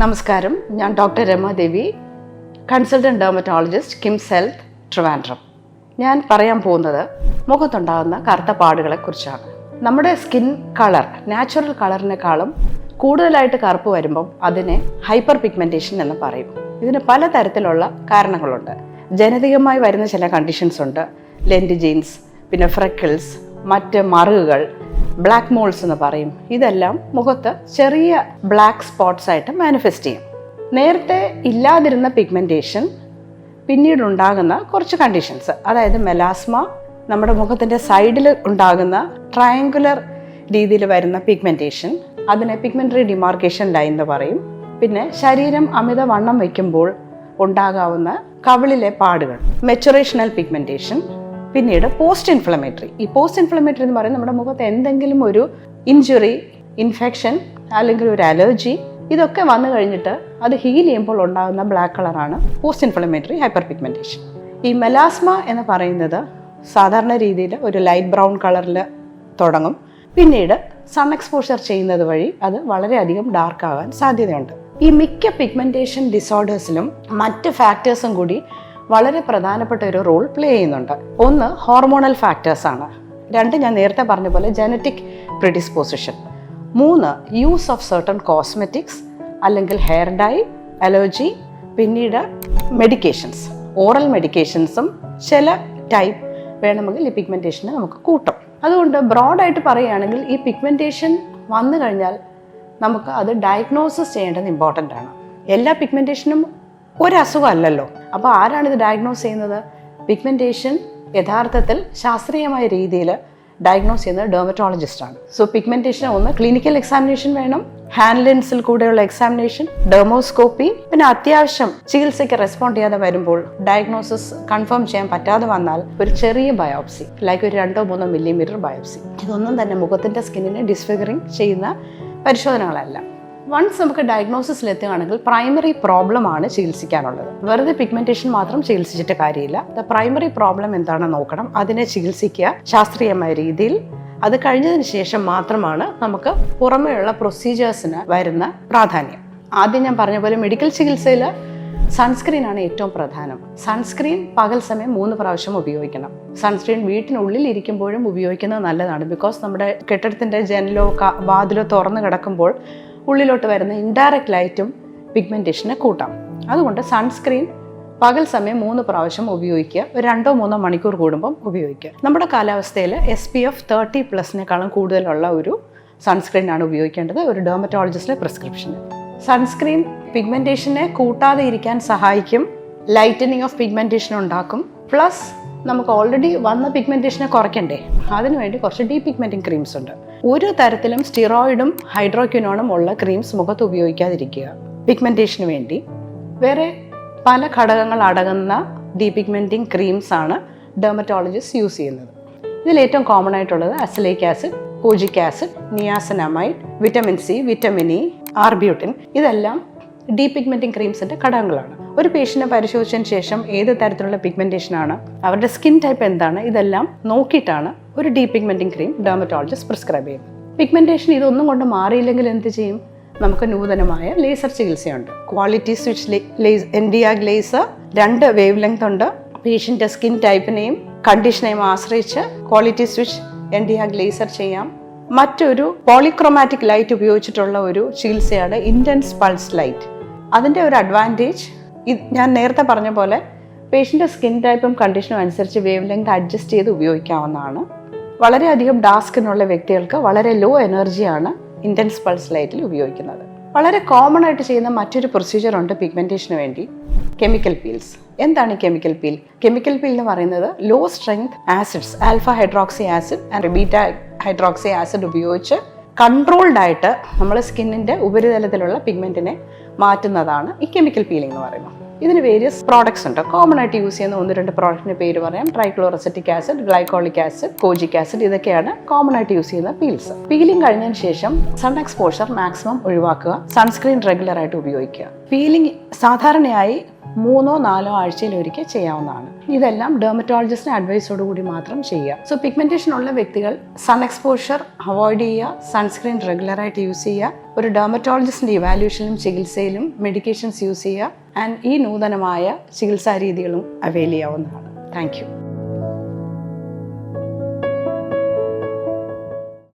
നമസ്കാരം. ഞാൻ doctor Ramadevi consultant dermatologist KIMS health Trivandrum. ഞാൻ പറയാൻ പോകുന്നത് മുഖത്തുണ്ടാകുന്ന കറുത്ത പാടുകളെ കുറിച്ചാണ്. നമ്മുടെ സ്കിൻ കളർ നാച്ചുറൽ കളറിനേക്കാളും കൂടുതലായിട്ട് കറുപ്പ് വരുമ്പം അതിനെ ഹൈപ്പർ പിഗ്മെന്റേഷൻ എന്ന് പറയും. ഇതിന് പലതരത്തിലുള്ള കാരണങ്ങളുണ്ട്. ജനിതകമായി വരുന്ന ചില കണ്ടീഷൻസ് ഉണ്ട്. ലെൻഡ് ജീൻസ് പിന്നെ ഫ്രെക്കിൾസ് മറ്റ് മറുകുകൾ ബ്ലാക്ക് മോൾസ് എന്ന് പറയും. ഇതെല്ലാം മുഖത്ത് ചെറിയ ബ്ലാക്ക് സ്പോട്ട്സ് ആയിട്ട് മാനിഫെസ്റ്റ് ചെയ്യും. നേരത്തെ ഇല്ലാതിരുന്ന പിഗ്മെന്റേഷൻ പിന്നീട് ഉണ്ടാകുന്ന കുറച്ച് കണ്ടീഷൻസ് അതായത് മെലാസ്മ നമ്മുടെ മുഖത്തിന്റെ സൈഡിൽ ഉണ്ടാകുന്ന ട്രയാങ്കുലർ രീതിയിൽ വരുന്ന പിഗ്മെന്റേഷൻ അതിനെ പിഗ്മെന്ററി ഡിമാർക്കേഷൻ ലൈൻ എന്ന് പറയും. പിന്നെ ശരീരം അമിതവണ്ണം വയ്ക്കുമ്പോൾ ഉണ്ടാകാവുന്ന കവിളിലെ പാടുകൾ മെച്ചുറേഷണൽ പിഗ്മെന്റേഷൻ പിന്നീട് പോസ്റ്റ് ഇൻഫ്ലമേറ്ററി ഈ പോസ്റ്റ് ഇൻഫ്ലമേറ്ററി എന്ന് പറയുന്നത് നമ്മുടെ മുഖത്ത് എന്തെങ്കിലും ഒരു ഇഞ്ചുറി ഇൻഫെക്ഷൻ അല്ലെങ്കിൽ ഒരു അലർജി ഇതൊക്കെ വന്നു കഴിഞ്ഞിട്ട് അത് ഹീൽ ചെയ്യുമ്പോൾ ഉണ്ടാകുന്ന ബ്ലാക്ക് കളറാണ് പോസ്റ്റ് ഇൻഫ്ലമേറ്ററി ഹൈപ്പർ പിഗ്മെന്റേഷൻ ഈ മെലാസ്മ എന്ന് പറയുന്നത് സാധാരണ രീതിയിൽ ഒരു ലൈറ്റ് ബ്രൗൺ കളറിൽ തുടങ്ങും. പിന്നീട് സൺ എക്സ്പോഷർ ചെയ്യുന്നത് വഴി അത് വളരെയധികം ഡാർക്ക് ആകാൻ സാധ്യതയുണ്ട്. ഈ മിക്ക പിഗ്മെന്റേഷൻ ഡിസോർഡേഴ്സിലും മറ്റ് ഫാക്ടേഴ്സും കൂടി വളരെ പ്രധാനപ്പെട്ട ഒരു റോൾ പ്ലേ ചെയ്യുന്നുണ്ട്. ഒന്ന് ഹോർമോണൽ ഫാക്ടേഴ്സ് ആണ്. രണ്ട് ഞാൻ നേരത്തെ പറഞ്ഞ പോലെ ജനറ്റിക് പ്രിഡിസ്പോസിഷൻ മൂന്ന് യൂസ് ഓഫ് സർട്ടൺ കോസ്മെറ്റിക്സ് അല്ലെങ്കിൽ ഹെയർ ഡൈ അലർജി പിന്നീട് മെഡിക്കേഷൻസ് ഓറൽ മെഡിക്കേഷൻസും ചില ടൈപ്പ് വേണമെങ്കിൽ ഈ പിഗ്മെന്റേഷനെ നമുക്ക് കൂട്ടും. അതുകൊണ്ട് ബ്രോഡായിട്ട് പറയുകയാണെങ്കിൽ ഈ പിഗ്മെന്റേഷൻ വന്നു കഴിഞ്ഞാൽ നമുക്ക് അത് ഡയഗ്നോസിസ് ചെയ്യേണ്ടത് ഇമ്പോർട്ടന്റ് ആണ്. എല്ലാ പിഗ്മെന്റേഷനും ഒരു അസുഖമല്ലല്ലോ അപ്പോൾ ആരാണ് ഇത് ഡയഗ്നോസ് ചെയ്യുന്നത്? പിഗ്മെന്റേഷൻ യഥാർത്ഥത്തിൽ ശാസ്ത്രീയമായ രീതിയിൽ ഡയഗ്നോസ് ചെയ്യുന്നത് ഡെർമറ്റോളജിസ്റ്റാണ് സോ പിഗ്മെന്റേഷൻ ഒന്ന് ക്ലിനിക്കൽ എക്സാമിനേഷൻ വേണം. ഹാൻഡ് ലെൻസിൽ കൂടെയുള്ള എക്സാമിനേഷൻ ഡെർമോസ്കോപ്പി പിന്നെ അത്യാവശ്യം ചികിത്സയ്ക്ക് റെസ്പോണ്ട് ചെയ്യാതെ വരുമ്പോൾ ഡയഗ്നോസിസ് കൺഫേം ചെയ്യാൻ പറ്റാതെ വന്നാൽ ഒരു ചെറിയ ബയോപ്സി ലൈക്ക് ഒരു രണ്ടോ മൂന്നോ മില്ലിമീറ്റർ ബയോപ്സി ഇതൊന്നും തന്നെ മുഖത്തിന്റെ സ്കിന്നിനെ ഡിസ്ഫിഗറിങ് ചെയ്യുന്ന പരിശോധനകളല്ല. വൺസ് നമുക്ക് ഡയഗ്നോസിസിൽ എത്തുകയാണെങ്കിൽ പ്രൈമറി പ്രോബ്ലം ആണ് ചികിത്സിക്കാനുള്ളത്. വെറുതെ പിഗ്മെന്റേഷൻ മാത്രം ചികിത്സിച്ചിട്ട് കാര്യമില്ല. ദ പ്രൈമറി പ്രോബ്ലം എന്താണെന്ന് നോക്കണം. അതിനെ ചികിത്സിക്കുക ശാസ്ത്രീയമായ രീതിയിൽ. അത് കഴിഞ്ഞതിന് ശേഷം മാത്രമാണ് നമുക്ക് പുറമെയുള്ള പ്രൊസീജിയേഴ്സിന് വരുന്ന പ്രാധാന്യം. ആദ്യം ഞാൻ പറഞ്ഞ പോലെ മെഡിക്കൽ ചികിത്സയിൽ സൺസ്ക്രീൻ ആണ് ഏറ്റവും പ്രധാനം. സൺസ്ക്രീൻ പകൽ സമയം മൂന്ന് പ്രാവശ്യം ഉപയോഗിക്കണം. സൺസ്ക്രീൻ വീട്ടിനുള്ളിൽ ഇരിക്കുമ്പോഴും ഉപയോഗിക്കുന്നത് നല്ലതാണ്. ബിക്കോസ് നമ്മുടെ കെട്ടിടത്തിന്റെ ജനലോ വാതിലോ തുറന്ന് കിടക്കുമ്പോൾ ഉള്ളിലോട്ട് വരുന്ന ഇൻഡയറക്റ്റ് ലൈറ്റും പിഗ്മെന്റേഷനെ കൂട്ടാം. അതുകൊണ്ട് സൺസ്ക്രീൻ പകൽ സമയം മൂന്ന് പ്രാവശ്യം ഉപയോഗിക്കുക. ഒരു രണ്ടോ മൂന്നോ മണിക്കൂർ കൂടുമ്പം ഉപയോഗിക്കുക. നമ്മുടെ കാലാവസ്ഥയിൽ എസ് പി എഫ് തേർട്ടി പ്ലസിനേക്കാളും കൂടുതലുള്ള ഒരു സൺസ്ക്രീൻ ആണ് ഉപയോഗിക്കേണ്ടത്. ഒരു ഡെർമറ്റോളജിസ്റ്റിലെ പ്രിസ്ക്രിപ്ഷൻ സൺസ്ക്രീൻ പിഗ്മെന്റേഷനെ കൂട്ടാതെ ഇരിക്കാൻ സഹായിക്കും. ലൈറ്റനിങ് ഓഫ് പിഗ്മെന്റേഷൻ ഉണ്ടാക്കും. പ്ലസ് നമുക്ക് ഓൾറെഡി വന്ന പിഗ്മെന്റേഷനെ കുറയ്ക്കണ്ടേ? അതിനുവേണ്ടി കുറച്ച് ഡീ പിഗ്മെന്റിംഗ് ക്രീംസ് ഉണ്ട്. ഒരു തരത്തിലും സ്റ്റിറോയിഡും ഹൈഡ്രോക്യുനോണും ഉള്ള ക്രീംസ് മുഖത്ത് ഉപയോഗിക്കാതിരിക്കുക. പിഗ്മെന്റേഷന് വേണ്ടി വേറെ പല ഘടകങ്ങൾ അടങ്ങുന്ന ഡീപിഗ്മെന്റിംഗ് ക്രീംസ് ആണ് ഡെർമറ്റോളജിസ്റ്റ് യൂസ് ചെയ്യുന്നത്. ഇതിൽ ഏറ്റവും കോമൺ ആയിട്ടുള്ളത് azelaic acid kojic acid niacinamide vitamin C vitamin E arbutin ഇതെല്ലാം ഡീപിഗ്മെന്റിംഗ് ക്രീംസിന്റെ ഘടകങ്ങളാണ്. ഒരു പേഷ്യനെ പരിശോധിച്ചതിന് ശേഷം ഏത് തരത്തിലുള്ള പിഗ്മെന്റേഷൻ ആണ് അവരുടെ സ്കിൻ ടൈപ്പ് എന്താണ് ഇതെല്ലാം നോക്കിയിട്ടാണ് ഒരു ഡീപിഗ്മെന്റിംഗ് ക്രീം ഡെർമറ്റോളജിസ്റ്റ് പ്രിസ്ക്രൈബ് ചെയ്യുന്നത്. പിഗ്മെന്റേഷൻ ഇതൊന്നും കൊണ്ട് മാറിയില്ലെങ്കിൽ എന്ത് ചെയ്യും? നമുക്ക് നൂതനമായ laser ചികിത്സയുണ്ട്. Quality switch lase N D YAG laser രണ്ട് വേവ് ലെങ്ത് ഉണ്ട്. പേഷ്യന്റെ സ്കിൻ ടൈപ്പിനെയും കണ്ടീഷനെയും ആശ്രയിച്ച് quality switch N D YAG laser ചെയ്യാം. മറ്റൊരു പോളിക്രോമാറ്റിക് ലൈറ്റ് ഉപയോഗിച്ചിട്ടുള്ള ഒരു ചികിത്സയാണ് ഇന്റൻസ് പൾസ് ലൈറ്റ് അതിന്റെ ഒരു അഡ്വാന്റേജ് ഞാൻ നേരത്തെ പറഞ്ഞ പോലെ പേഷ്യന്റെ സ്കിൻ ടൈപ്പും കണ്ടീഷനും അനുസരിച്ച് വേവ് ലെങ്ത് അഡ്ജസ്റ്റ് ചെയ്ത് ഉപയോഗിക്കാവുന്നതാണ്. വളരെയധികം ഡാസ്കിനുള്ള വ്യക്തികൾക്ക് വളരെ ലോ എനർജിയാണ് ഇന്റൻസ് പൾസ് ലൈറ്റിൽ ഉപയോഗിക്കുന്നത്. വളരെ കോമൺ ആയിട്ട് ചെയ്യുന്ന മറ്റൊരു പ്രൊസീജിയർ ഉണ്ട് പിഗ്മെന്റേഷന് വേണ്ടി. കെമിക്കൽ പീൽസ് എന്താണ് കെമിക്കൽ പീൽ കെമിക്കൽ പീൽ എന്ന് പറയുന്നത് low strength acids alpha hydroxy acid and beta hydroxy acid ഉപയോഗിച്ച് കൺട്രോൾഡ് ആയിട്ട് നമ്മൾ സ്കിന്നിന്റെ ഉപരിതലത്തിലുള്ള പിഗ്മെന്റിനെ മാറ്റുന്നതാണ് ഈ കെമിക്കൽ പീലിംഗ് എന്ന് പറയുന്നത്. ഇതിന് വേരിയസ് പ്രോഡക്ട്സ് ഉണ്ട്. കോമൺ ആയിട്ട് യൂസ് ചെയ്യുന്ന ഒന്ന് രണ്ട് പ്രോഡക്റ്റിന്റെ പേര് പറയാം. Trichloroacetic acid glycolic acid kojic acid ഇതൊക്കെയാണ് കോമൺ ആയിട്ട് യൂസ് ചെയ്യുന്ന പീൽസ് പീലിംഗ് കഴിഞ്ഞതിന് ശേഷം സൺ എക്സ്പോഷർ മാക്സിമം ഒഴിവാക്കുക. സൺസ്ക്രീൻ റെഗുലർ ആയിട്ട് ഉപയോഗിക്കുക. പീലിംഗ് സാധാരണയായി മൂന്നോ നാലോ ആഴ്ചയിൽ ഒരിക്കൽ ചെയ്യാവുന്നതാണ്. ഇതെല്ലാം ഡെർമറ്റോളജിസ്റ്റിന് അഡ്വൈസോട് കൂടി മാത്രം ചെയ്യുക. സോ പിഗ്മെന്റേഷൻ ഉള്ള വ്യക്തികൾ സൺ എക്സ്പോഷർ അവോയ്ഡ് ചെയ്യുക സൺസ്ക്രീൻ റെഗുലറായിട്ട് യൂസ് ചെയ്യുക ഒരു ഡെർമറ്റോളജിസ്റ്റിന്റെ ഇവാലുവേഷനിലും ചികിത്സയിലും മെഡിക്കേഷൻസ് യൂസ് ചെയ്യുക ആൻഡ് ഈ നൂതനമായ ചികിത്സാ രീതികളും അവൈൽ ചെയ്യാവുന്നതാണ്. താങ്ക്